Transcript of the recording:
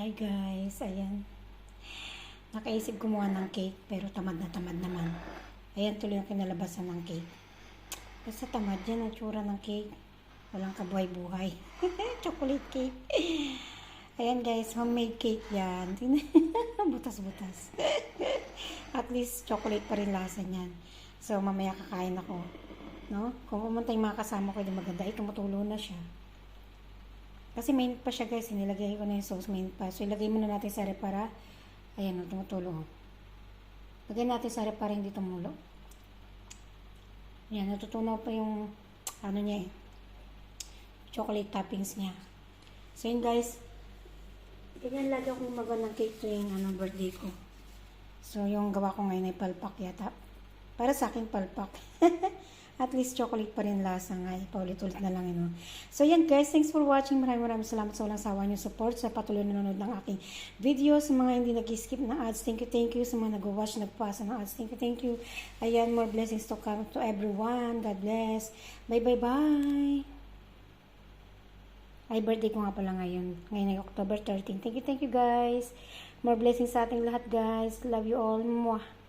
Hi guys, ayan. Nakaisip gumawa ng cake pero tamad na tamad naman. Ayan tuloy ang kinalabasan ng cake. Basta tamad yan ang tsura ng cake. Walang kabuhay-buhay. Chocolate cake. Ayan guys, homemade cake yan. Butas-butas. At least chocolate pa rin lasa niyan. So mamaya kakain ako. No? Kung pumunta yung mga kasama ko, di maganda. Ay, tumutulo na siya. Kasi main pa siya guys, nilagay ko na yung sauce main pa. So ilagay muna natin sa rep para, ayan o, tumutulo o. Lagay natin sa rep para hindi tumulo. Yan, natutunaw pa yung, ano niya eh, chocolate toppings niya. So yun guys, ganyan lagi ako gumagawa ng cake tuwing ano, birthday ko. So yung gawa ko ngayon ay palpak yata. Para sa akin palpak. At least chocolate pa rin lasa nga. eh. Paulit-ulit na lang. Ano. So yan guys, thanks for watching. Maraming maraming salamat sa walang sawa niyo support sa patuloy na nanonood ng aking video. Sa mga hindi nag-skip ng ads, thank you, thank you. Sa mga nag-watch, nagpasa ng ads, thank you, thank you. Ayan, more blessings to come to everyone. God bless. Bye, bye, bye. Ay, birthday ko nga pala ngayon. Ngayon ay October 13. Thank you, thank you guys. More blessings sa ating lahat guys. Love you all. Mwah.